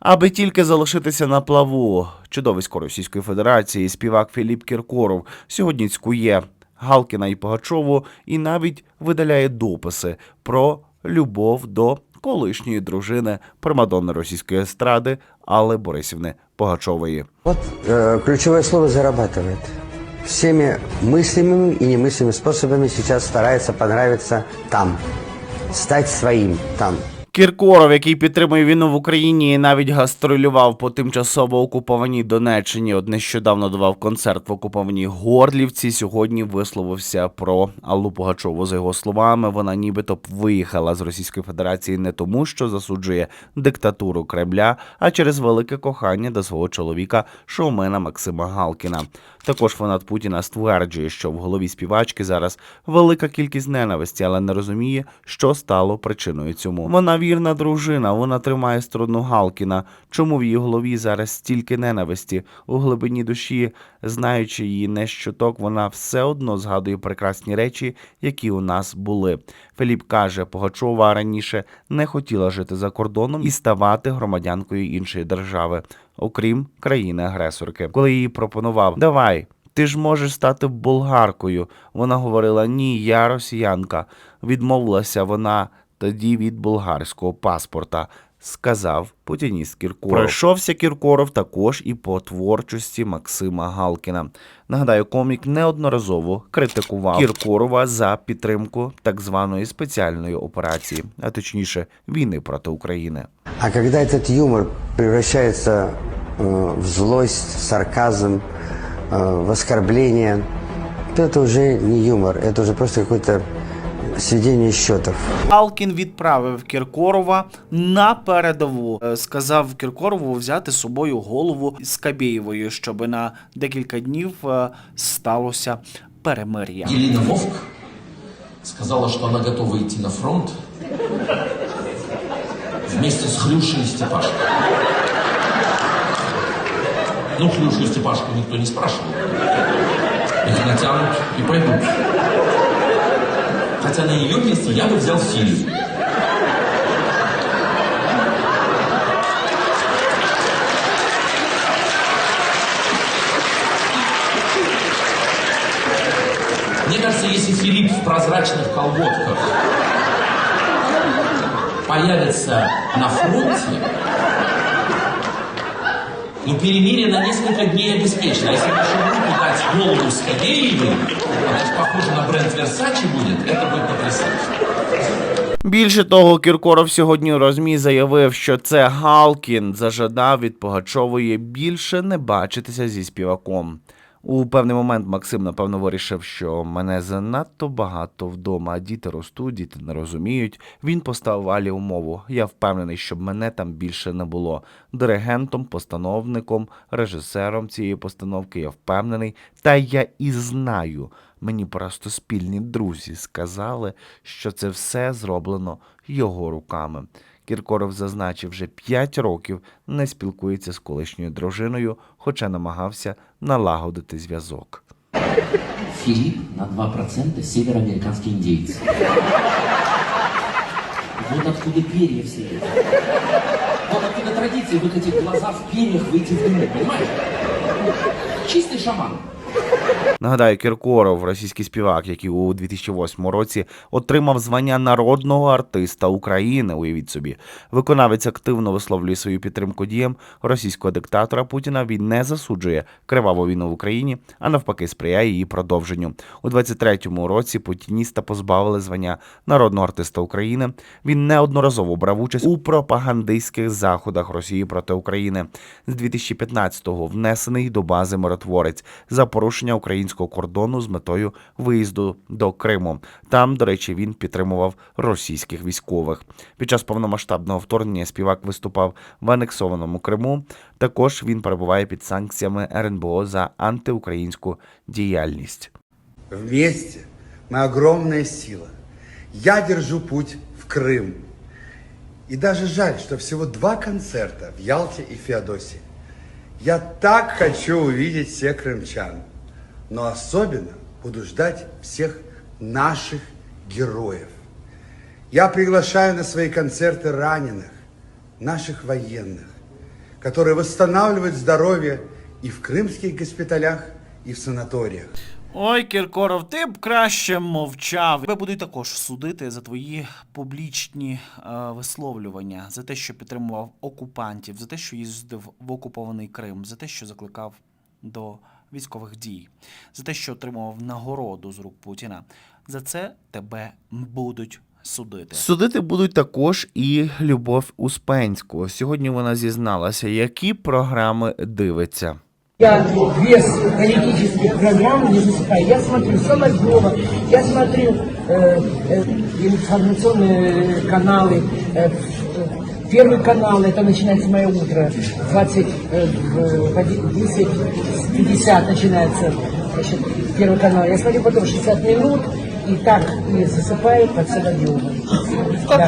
Аби тільки залишитися на плаву, чудовисько Російської Федерації, співак Філіп Кіркоров сьогодні цькує Галкіна і Погачову і навіть видаляє дописи про любов до колишньої дружини примадонни російської естради Алли Борисівни Погачової. Вот э, ключевое слово зарабатывает. Всеми мыслимыми и немыслимыми способами сейчас старается понравиться там. Стать своим там. Кіркоров, який підтримує війну в Україні і навіть гастролював по тимчасово окупованій Донеччині, от нещодавно давав концерт в окупованій Горлівці. Сьогодні висловився про Аллу Пугачову. За його словами, вона нібито виїхала з Російської Федерації не тому, що засуджує диктатуру Кремля, а через велике кохання до свого чоловіка шоумена Максима Галкіна. Також фанат Путіна стверджує, що в голові співачки зараз велика кількість ненависті, але не розуміє, що стало причиною цьому. Вона вірна дружина, вона тримає сторону Галкіна. Чому в її голові зараз стільки ненависті? У глибині душі, знаючи її не щоток, вона все одно згадує прекрасні речі, які у нас були. Філіп каже, Погачова раніше не хотіла жити за кордоном і ставати громадянкою іншої держави, окрім країни-агресорки. Коли їй пропонував Давай. Ти ж можеш стати болгаркою. Вона говорила: Ні, я росіянка. Відмовилася вона тоді від болгарського паспорта. Сказав путініст Кіркоров. Пройшовся Кіркоров також і по творчості Максима Галкіна. Нагадаю, комік неодноразово критикував Кіркорова за підтримку так званої спеціальної операції, а точніше війни проти України. А когда этот юмор превращается э, в злость, в сарказм, э, в оскорбление, то это уже не юмор, это уже просто какое-то сведение счетов. Алкін відправив Кіркорова на передову. Е, Сказав Кіркорову взяти з собою голову Скабєєвої, щоб на декілька днів е, сталося перемир'я. Елена Вовк сказала, что она готова идти на фронт вместе с Хрюшей и Степашкой. Ну, Хрюшу и Степашку никто не спрашивал. Их натянут и пойдут. Хотя на ее месте я бы взял Сирию. Мне кажется, если Филипп в прозрачных колготках появится на фронте, ну, перемирие на несколько дней обеспечено. Если группу дать голову с она же похоже на бренд версачі будет, это будет потрясающе. Більше того, Кіркоров сьогодні у розмі заявив, що це Галкін зажадав від Погачової більше не бачитися зі співаком. У певний момент Максим, напевно, вирішив, що мене занадто багато вдома, діти ростуть, діти не розуміють. Він поставив Алі умову. Я впевнений, щоб мене там більше не було. Диригентом, постановником, режисером цієї постановки я впевнений, та я і знаю. Мені просто спільні друзі сказали, що це все зроблено його руками. Кіркоров зазначив, вже 5 років не спілкується з колишньою дружиною, хоча намагався налагодити зв'язок. Филипп на 2% североамериканские индейцы. Вот откуда перья все эти. Вот откуда традиция выкатить глаза в перьях, выйти в дыму, понимаешь? Чистый шаман. Нагадаю, Кіркоров, російський співак, який у 2008 році отримав звання народного артиста України. Уявіть собі, виконавець активно висловлює свою підтримку діям російського диктатора Путіна. Він не засуджує криваву війну в Україні, а навпаки, сприяє її продовженню. У 23-му році путініста позбавили звання народного артиста України. Він неодноразово брав участь у пропагандистських заходах Росії проти України. З 2015-го внесений до бази миротворець за порушення українського кордону з метою виїзду до Криму. Там, до речі, він підтримував російських військових. Під час повномасштабного вторгнення співак виступав в анексованому Криму. Також він перебуває під санкціями РНБО за антиукраїнську діяльність. Вместе мы огромная сила. Я держу путь в Крым. И даже жаль, что всего два концерта в Ялте и Феодосии. Я так хочу увидеть всех крымчан. Но особенно буду ждать всех наших героев. Я приглашаю на свои концерты раненых, наших военных, который восстанавливает здоровье и в крымских госпиталях, и в санаториях. Ой, Кіркоров, ти б краще мовчав. Тебе будуть також судити за твої публічні е, висловлювання, за те, що підтримував окупантів, за те, що їздив в окупований Крим, за те, що закликав до військових дій, за те, що отримував нагороду з рук Путіна. За це тебе будуть судити. Судити будуть також і Любов Успенську. Сьогодні вона зізналася, які програми дивиться. Я без политических программ не засыпаю. Я смотрю Соловьева, я смотрю э, э, информационные каналы. э, э, Первый канал, это начинается мое утро, 20, э, в- в один- 10.50 начинается значит, первый канал. Я смотрю потом 60 минут, и так и засыпаю под Соловьевым. Да.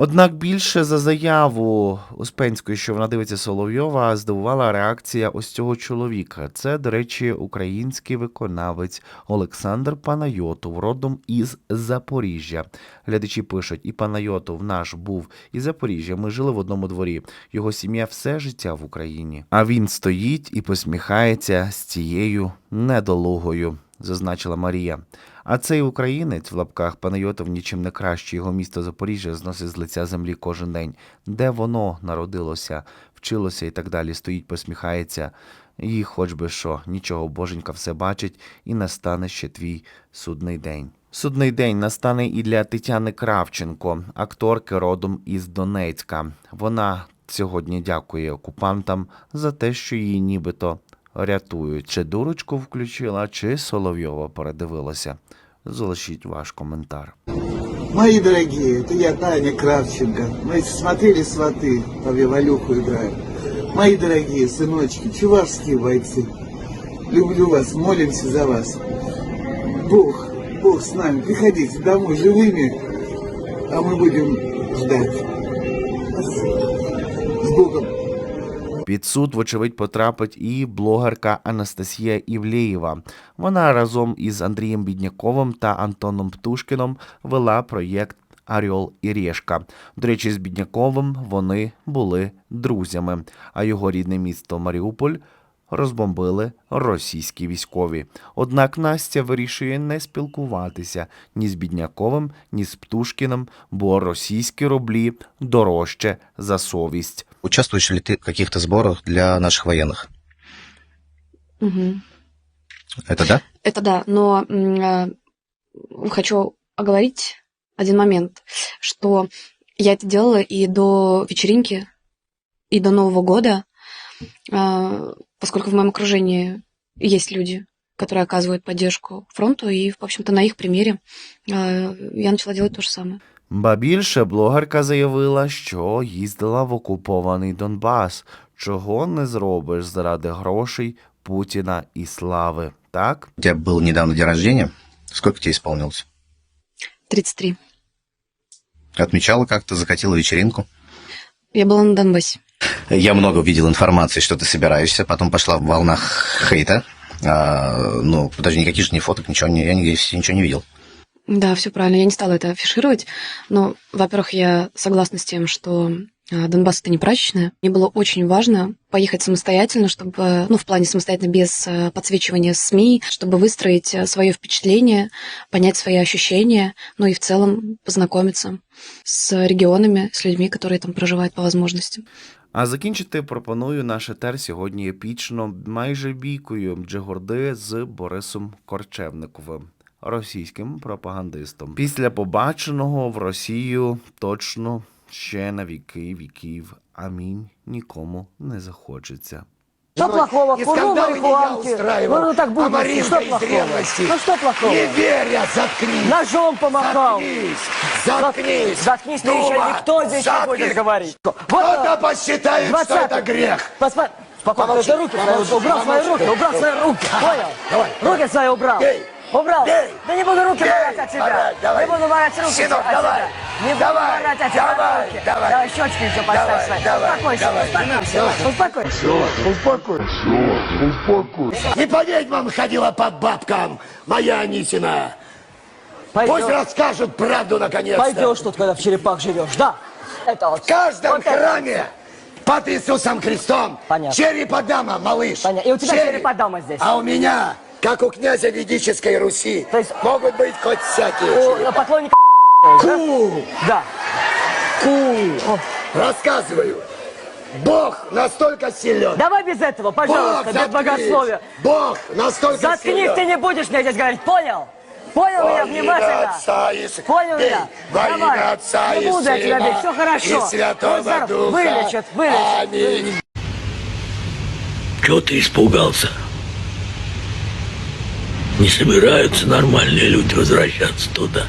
Однак більше за заяву Успенської, що вона дивиться Соловйова, здивувала реакція ось цього чоловіка. Це, до речі, український виконавець Олександр Панайотов, родом із Запоріжжя. Глядачі пишуть, і Панайотов наш був із Запоріжжя. Ми жили в одному дворі. Його сім'я все життя в Україні. А він стоїть і посміхається з цією недолугою, зазначила Марія. А цей українець в лапках Панайотов нічим не краще. Його місто Запоріжжя зносить з лиця землі кожен день. Де воно народилося, вчилося і так далі. Стоїть, посміхається. І хоч би що, нічого, боженька все бачить, і настане ще твій судний день. Судний день настане і для Тетяни Кравченко, акторки родом із Донецька. Вона сьогодні дякує окупантам за те, що її нібито рятують. Чи дурочку включила, чи Соловйова передивилася. Залишіть ваш коментар. Мои дорогие, это я, Таня Кравченко. Мы смотрели «Сваты», там я Валюху играю. Мои дорогие сыночки, чувашские бойцы, люблю вас, молимся за вас. Бог, Бог с нами, приходите домой живыми, а мы будем ждать. С Богом. Під суд, вочевидь, потрапить і блогерка Анастасія Івлеєва. Вона разом із Андрієм Бідняковим та Антоном Птушкіном вела проєкт Аріол і Решка. До речі, з Бідняковим вони були друзями, а його рідне місто Маріуполь розбомбили російські військові. Однак Настя вирішує не спілкуватися ні з Бідняковим, ні з Птушкіним, бо російські рублі дорожче за совість. Участвуешь ли ты в каких-то сборах для наших военных? Мгм. Это да? Это да, но э, хочу оговорить один момент, что я это делала и до вечеринки, и до Нового года, э, поскольку в моем окружении есть люди, которые оказывают поддержку фронту, и, в общем-то, на их примере э, я начала делать то же самое. Ба більше блогерка заявила, що їздила в окупований Донбас, чого не зробиш заради грошей Путіна і слави. Так? У тебя был недавно день рождения. Сколько тебе исполнилось? 33. Отмечала как-то, закатила вечеринку. Я была на Донбассе. Я много видел информации, что ты собираешься. Потом пошла в волнах хейта. А, ну, даже никаких же ни фоток, ничего, не, я нигде ничего не видел. Да, все правильно. Я не стала это афишировать. Но, во-первых, я согласна с тем, что а, Донбасс это не прачечная. Мне было очень важно поехать самостоятельно, чтобы, ну, в плане самостоятельно, без а, подсвечивания СМИ, чтобы выстроить свое впечатление, понять свои ощущения, ну и в целом познакомиться с регионами, с людьми, которые там проживают по возможности. А закінчити пропоную наш етер сьогодні епічно майже бійкою Джигурди з Борисом Корчевниковим, російським пропагандистом. Після побаченого в Росію точно ще на віки віків. Амінь нікому не захочеться. Что плохого? Куру марихуанки. Ну, ну так будет. А что плохого? Ну что плохого? Не верь, я заткнись. Ножом помахал. Заткнись. Заткнись, ты еще никто здесь не будет говорить. Кто-то посчитает, что это грех. Посмотри. Спокойно, ты руки свои убрал, свои руки, убрал свои руки, понял? Руки свои убрал. Убрал. Да не буду руки брать от тебя. Не буду брать руки от тебя. Не буду брать от тебя руки. Давай щечки еще поставь свои. Успокойся, успокойся. И по ведьмам ходила по бабкам моя Анисина. Пусть Пойдешь, расскажут правду наконец-то. пойдешь тут, когда в черепах живешь, да? Это вот. В каждом вот это. храме под Иисусом Христом. Понятно. Череподама, малыш. Понятно. И у тебя череподама здесь. А у меня, как у князя Ведической Руси, То есть- могут быть хоть всякие. У поклонника Ку, Да. ку. Рассказываю. Бог настолько силен. Давай без этого, пожалуйста, Бог, без заткнись. богословия. Бог настолько Заткнись, силен. ты не будешь мне здесь говорить, понял? Понял меня Во имя внимательно? Отца и Понял Бей. меня? Во Давай. имя Отца Не и буду я тебя бить, все хорошо. И Святого. Духа. Вылечат, вылечат. Аминь. Чего ты испугался? Не собираются нормальные люди возвращаться туда.